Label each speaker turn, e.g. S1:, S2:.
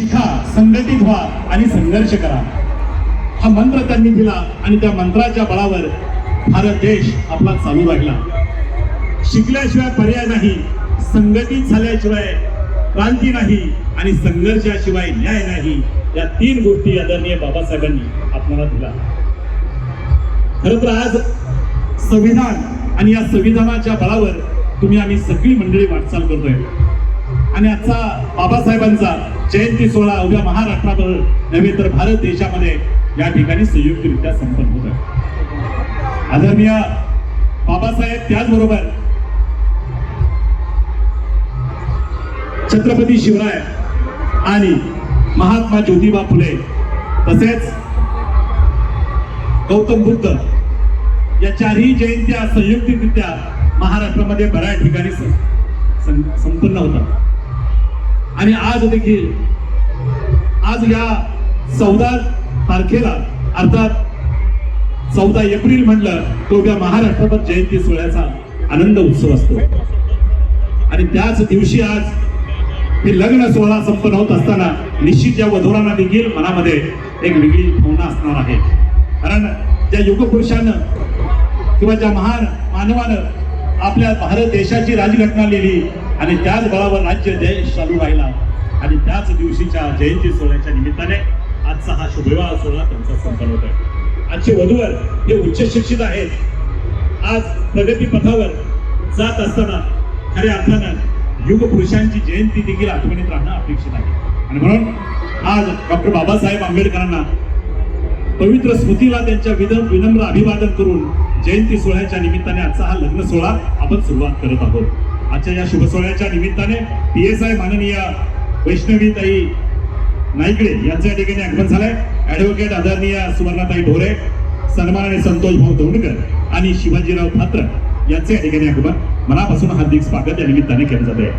S1: शिका संघटित व्हा आणि संघर्ष करा. हा मंत्र त्यांनी दिला आणि त्या मंत्राच्या बळावर भारत देश आपला चालू राहिला शिकल्याशिवाय पर्याय नाही संघटित झाल्याशिवाय क्रांती नाही आणि संघर्षाशिवाय न्याय नाही. या तीन गोष्टी आदरणीय बाबासाहेबांनी आपल्याला दिला खर तर आज संविधान आणि या संविधानाच्या बळावर तुम्ही आम्ही सगळी मंडळी वाटचाल करतोय. आणि आजचा बाबासाहेबांचा जयंती सोहळा उद्या महाराष्ट्रावर नव्हे तर भारत देशामध्ये या ठिकाणी संयुक्तरित्या संपन्न होत आहे. आदरणीय बाबासाहेब त्याचबरोबर छत्रपती शिवराय आणि महात्मा ज्योतिबा फुले तसेच गौतम बुद्ध या चारही जयंत्या संयुक्तरित्या महाराष्ट्रामध्ये बऱ्याच ठिकाणी संपन्न होतात. आणि आज देखील आज या चौदा तारखेला अर्थात चौदा एप्रिल म्हणलं तो त्या महाराष्ट्रभर जयंती सोहळ्याचा आनंद उत्सव असतो. आणि त्याच दिवशी आज हे लग्न सोहळा संपन्न होत असताना निश्चित या वधुरांना देखील मनामध्ये एक वेगळी भावना असणार आहे. कारण ज्या युगपुरुषानं किंवा ज्या महान मानवानं आपल्या भारत देशाची राजघटना लिहिली आणि त्याच बळावर राज्य देश चालू राहिला. आणि त्याच दिवशीच्या जयंती सोहळ्याच्या निमित्ताने आजचा हा शुभविवाह सोहळा त्यांचा संपन्न होत आहे आजचे वधूवर हे उच्च शिक्षित आहेत. आज प्रगती पथावर जात असताना खऱ्या अर्थानं युग पुरुषांची जयंती देखील आठवणीत राहणं अपेक्षित आहे. आणि म्हणून आज डॉक्टर बाबासाहेब आंबेडकरांना पवित्र स्मृतीला त्यांच्या विनम्र अभिवादन करून जयंती सोहळ्याच्या निमित्ताने आजचा हा लग्न सोहळा आपण सुरुवात करत आहोत. आजच्या या शुभ सोहळ्याच्या निमित्ताने पी एस आय माननीय वैष्णवीताई नाईकडे यांच्या ठिकाणी आगमन झालंय. ऍडव्होकेट आदरणीय सुवर्णाताई ढोरे सन्माननीय संतोष भाऊ दौंडकर आणि शिवाजीराव पात्र यांचे या ठिकाणी आगमन. मनापासून हार्दिक स्वागत या निमित्ताने केलं जात आहे